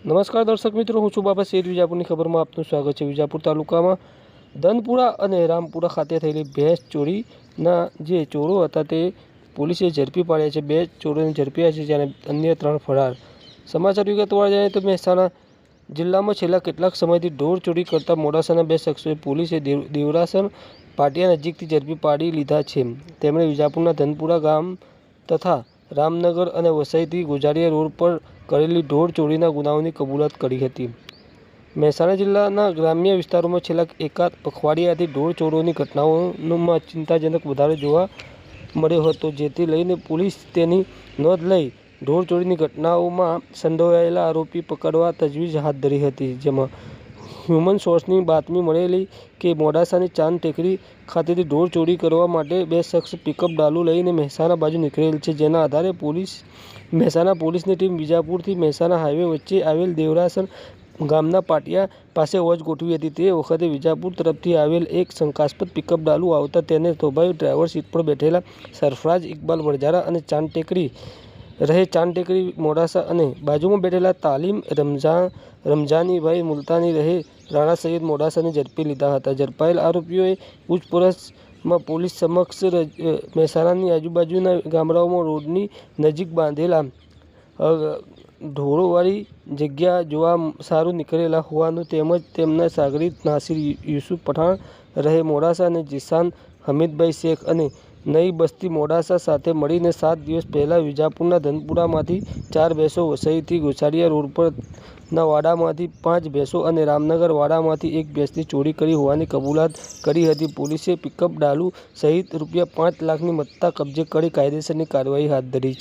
નમસ્કાર દર્શક મિત્રો, હું છું બાબા શેર. વિજાપુરની ખબરમાં આપનું સ્વાગત છે વિજાપુર તાલુકામાં. ધનપુરા અને રામપુરા ખાતે થયેલી ભેંસ ચોરીના જે ચોરો હતા તે પોલીસે ઝડપી પાડ્યા છે. બે ચોરોને ઝડપ્યા છે જ્યારે અન્ય ત્રણ ફરાર. સમાચાર વિગતવાર જાય તો મહેસાણા જિલ્લામાં છેલ્લા કેટલાક સમયથી ઢોર ચોરી કરતા મોડાસાના બે શખ્સોએ પોલીસે દેવ દેવરાસણ પાટિયા નજીકથી ઝડપી પાડી લીધા છે. તેમણે વિજાપુરના ધનપુરા ગામ તથા રામનગર અને વસાઈથી ગોજારીયા રોડ પર કરેલી ઢોર ચોરીના ગુનાઓની કબૂલાત કરી હતી. મહેસાણા જિલ્લાના ગ્રામ્ય વિસ્તારોમાં છેલ્લા એકાદ પખવાડિયાથી ઢોર ચોરોની ઘટનાઓમાં ચિંતાજનક વધારો જોવા મળ્યો હતો, જેથી લઈને પોલીસ તેની નોંધ લઈ ઢોર ચોરીની ઘટનાઓમાં સંડોવાયેલા આરોપી પકડવા તજવીજ હાથ ધરી હતી, જેમાં હ્યુમન સોર્સની બાતમી મળેલી કે મોડાસાની ચાંદ ટેકરી ખાતેથી ઢોર ચોરી કરવા માટે બે શખ્સ પિકઅપ ડાલુ લઈને મહેસાણા બાજુ નીકળેલ છે. જેના આધારે પોલીસ, મહેસાણા પોલીસની ટીમ વિજાપુરથી મહેસાણા હાઈવે વચ્ચે આવેલ દેવરાસન ગામના પાટિયા પાસે વોચ ગોઠવી હતી. તે વખતે વિજાપુર તરફથી આવેલ એક શંકાસ્પદ પિકઅપ ડાલુ આવતા તેને ધોભાઈ ડ્રાઈવર સીટ પર બેઠેલા સરફરાજ ઇકબાલ વણઝારા અને ચાંદ ટેકરી રહે ચાંદ ટેકરી મોડાસા અને બાજુમાં બેઠેલા તાલીમ રમઝા રમઝાનીભાઈ મુલતાની રહે રાણા સૈયદ મોડાસાને ઝડપી લીધા હતા. ઝડપાયેલ આરોપીઓએ પૂછપરછમાં પોલીસ સમક્ષ મહેસાણાની આજુબાજુના ગામડાઓમાં રોડની નજીક બાંધેલા ઢોરોવાળી જગ્યા જોવા સારું નીકળેલા હોવાનું તેમજ તેમના સાગરીત નાસિર યુસુફ પઠાણ રહે મોડાસા અને જીશાન હમીદભાઈ શેખ અને નઈ બસ્તી મોડાસા સાથે મળીને સાત દિવસ પહેલાં વિજાપુરના ધનપુરામાંથી ચાર ભેંસો વસઈથી ગોસાડીયા રોડ પરના વાડામાંથી પાંચ ભેંસો અને રામનગર વાડામાંથી એક ભેંસની ચોરી કરી હોવાની કબૂલાત કરી હતી. પોલીસે પિકઅપ ડાલુ સહિત રૂપિયા પાંચ લાખની મત્તા કબજે કરી કાયદેસરની કાર્યવાહી હાથ ધરી છે.